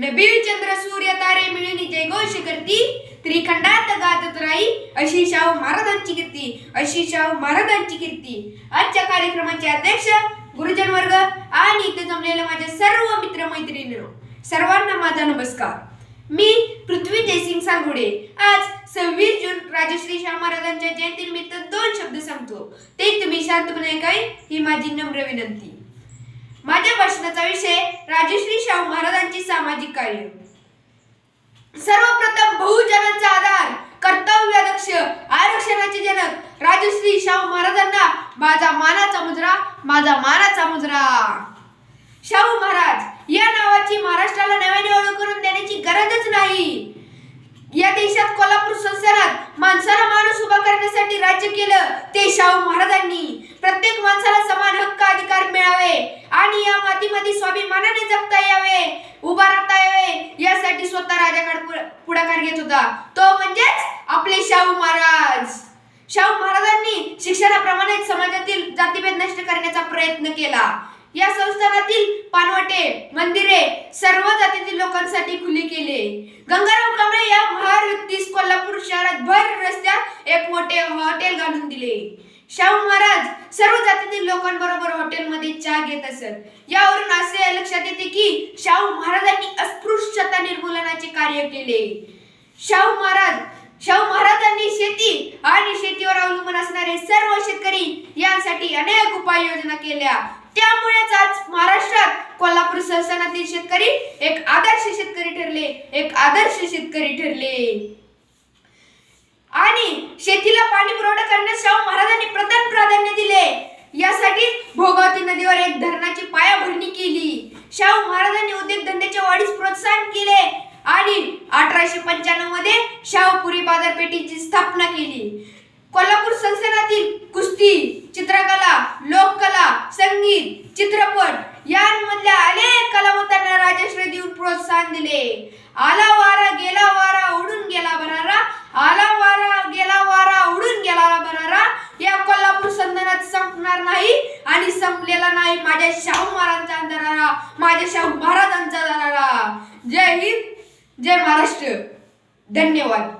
नबीळ चंद्र सूर्य तारे मिळून जयघोष करती त्रिखंडात गातत राही अशी शाहू महाराजांची कीर्ती अशी शाहू महाराजांची कीर्ती. आजच्या कार्यक्रमाचे अध्यक्ष गुरुजन वर्ग आणि इथे जमलेले माझे सर्व मित्र मैत्रिणी सर्वांना माझा नमस्कार. मी पृथ्वी जयसिंग सांगुडे. आज सव्वीस जून राजश्री शाहू महाराजांच्या जयंतीनिमित्त दोन शब्द सांगतो. ते तुम्ही शांतपणे काय ही माझी नम्र विनंती. माझ्या भाषणाचा विषय राजश्री शाहू महाराजांची सामाजिक कार्य. सर्वप्रथम बहुजनांचा आधार कर्तव्यदक्ष आरक्षणाचे जनक राजश्री शाहू महाराजांना माझा मानाचा मुजरा माझा मानाचा मुजरा. शाहू महाराज महाराजांनी राज्य केलं ते शाहू महाराजांनी. प्रत्येक माणसाला समान हक्क अधिकार मिळावे आणि या मातीमध्ये स्वाभिमानाने जगता यावे उभा राहता यावे यासाठी स्वतः राजाकडे पुढाकार घेत होता. तो म्हणजेच आपले शाहू महाराज. शाहू महाराजांनी शिक्षणाप्रमाणे समाजातील जातीभेद नष्ट करण्याचा प्रयत्न केला. या संस्थानातील पानवटे मंदिरे सर्व जातीतील लोकांसाठी खुली केले. गंगा एक मोठे हॉटेल घालून दिले. शाहू महाराज सर्व जातीतील लोकांबरोबर हॉटेलमध्ये चहा घेत असत. यावरून असे लक्षात येते की शाहू महाराजांनी अस्पृश्यता निर्मूलनाचे कार्य केले. शाहू महाराज शाहू महाराजांनी शेती आणि शेतीवर अवलंबून असणारे सर्व शेतकरी यांसाठी अनेक उपाययोजना केल्या. त्यामुळेच आज महाराष्ट्रात कोल्हापूर संस्थानातील शेतकरी एक आदर्श शेतकरी ठरले एक आदर्श शेतकरी ठरले. आणि शेतीला पाणी पुरवठा करण्यास शाहू महाराजांनी प्रथम प्राधान्य दिले. यासाठी भोगावती नदीवर एक धरणाची पायाभरणी केली. शाहू महाराजांनी उद्योगधंद्याच्या वाढीस प्रोत्साहन केले आणि अठराशे पंच्याण्णवमध्ये शाहूपुरी बाजारपेठेची स्थापना केली. कोल्हापूर संस्थानातील कुस्ती चित्रकला लोककला संगीत चित्रपट यांमधल्या अनेक कलावंतांना राजश्री देऊन प्रोत्साहन दिले. आला वारा गेला वारा उडून गेला बरारा आला वारा गेला वारा उडून गेला बरारा या कोल्हापूर संदनात संपणार नाही आणि संपलेला नाही माझ्या शाहू महाराजांचा दरारा माझ्या शाहू महाराजांचा दरारा जय हिंद जय महाराष्ट्र. धन्यवाद.